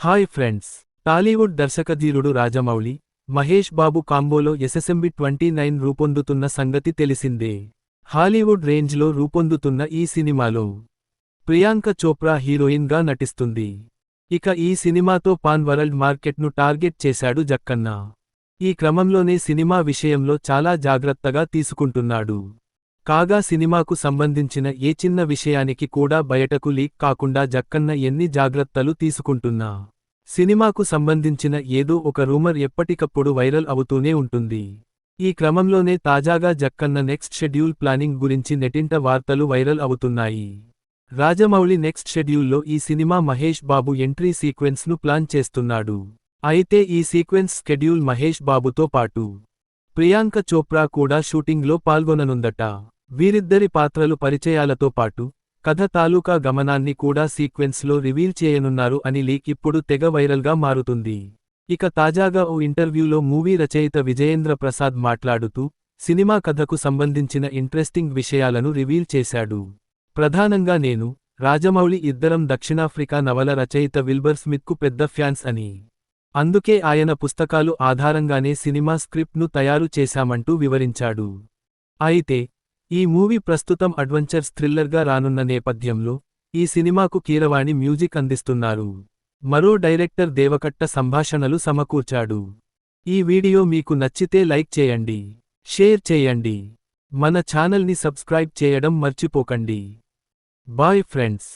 Hi friends Tollywood దర్శకధీరుడు రాజమౌళి మహేష్ బాబు కాంబోలో SSMB twenty nine రూపొందుతున్న సంగతి తెలిసిందే. హాలీవుడ్ రేంజ్లో రూపొందుతున్న ఈ సినిమాలో ప్రియాంక చోప్రా హీరోయిన్గా నటిస్తుంది. ఇక ఈ సినిమాతో పాన్ వరల్డ్ మార్కెట్ను టార్గెట్ చేశాడు జక్కన్న. ఈ క్రమంలోనే సినిమా విషయంలో చాలా జాగ్రత్తగా తీసుకుంటున్నాడు. కాగా సినిమాకు సంబంధించిన ఏ చిన్న విషయానికి కూడా బయటకు లీక్ కాకుండా జక్కన్న ఎన్ని జాగ్రత్తలు తీసుకుంటున్నా. సినిమాకు సంబంధించిన ఏదో ఒక రూమర్ ఎప్పటికప్పుడు వైరల్ అవుతూనే ఉంటుంది. ఈ క్రమంలోనే తాజాగా జక్కన్న నెక్స్ట్ షెడ్యూల్ ప్లానింగ్ గురించి నెటింట వార్తలు వైరల్ అవుతున్నాయి. రాజమౌళి నెక్స్ట్ షెడ్యూల్లో ఈ సినిమా మహేష్ బాబు ఎంట్రీ సీక్వెన్స్ను ప్లాన్ చేస్తున్నాడు. అయితే ఈ సీక్వెన్స్ స్కెడ్యూల్ మహేష్ బాబుతో పాటు. ప్రియాంక చోప్రా కూడా షూటింగ్లో పాల్గొననుందట. వీరిద్దరి పాత్రలు పరిచయాలతో పాటు కథ తాలూకా గమనాన్ని కూడా సీక్వెన్స్లో రివీల్ చేయనున్నారు అని లీక్ ఇప్పుడు తెగ వైరల్గా మారుతుంది. ఇక తాజాగా ఓ ఇంటర్వ్యూలో మూవీ రచయిత విజయేంద్ర ప్రసాద్ మాట్లాడుతూ సినిమా కథకు సంబంధించిన ఇంట్రెస్టింగ్ విషయాలను రివీల్ చేశాడు. ప్రధానంగా నేను రాజమౌళి ఇద్దరం దక్షిణాఫ్రికా నవల రచయిత విల్బర్ స్మిత్కు పెద్ద ఫ్యాన్స్ అని. అందుకే ఆయన పుస్తకాలు ఆధారంగానే సినిమా స్క్రిప్ట్ను తయారు చేశామంటూ వివరించాడు. అయితే ఈ మూవీ ప్రస్తుతం అడ్వెంచర్స్ థ్రిల్లర్గా రానున్న నేపథ్యంలో ఈ సినిమాకు కీరవాణి మ్యూజిక్ అందిస్తున్నారు. మరో డైరెక్టర్ దేవకట్ట సంభాషణలు సమకూర్చాడు. ఈ వీడియో మీకు నచ్చితే లైక్ చేయండి షేర్ చేయండి మన ఛానల్ని సబ్స్క్రైబ్ చేయడం మర్చిపోకండి. Bye friends.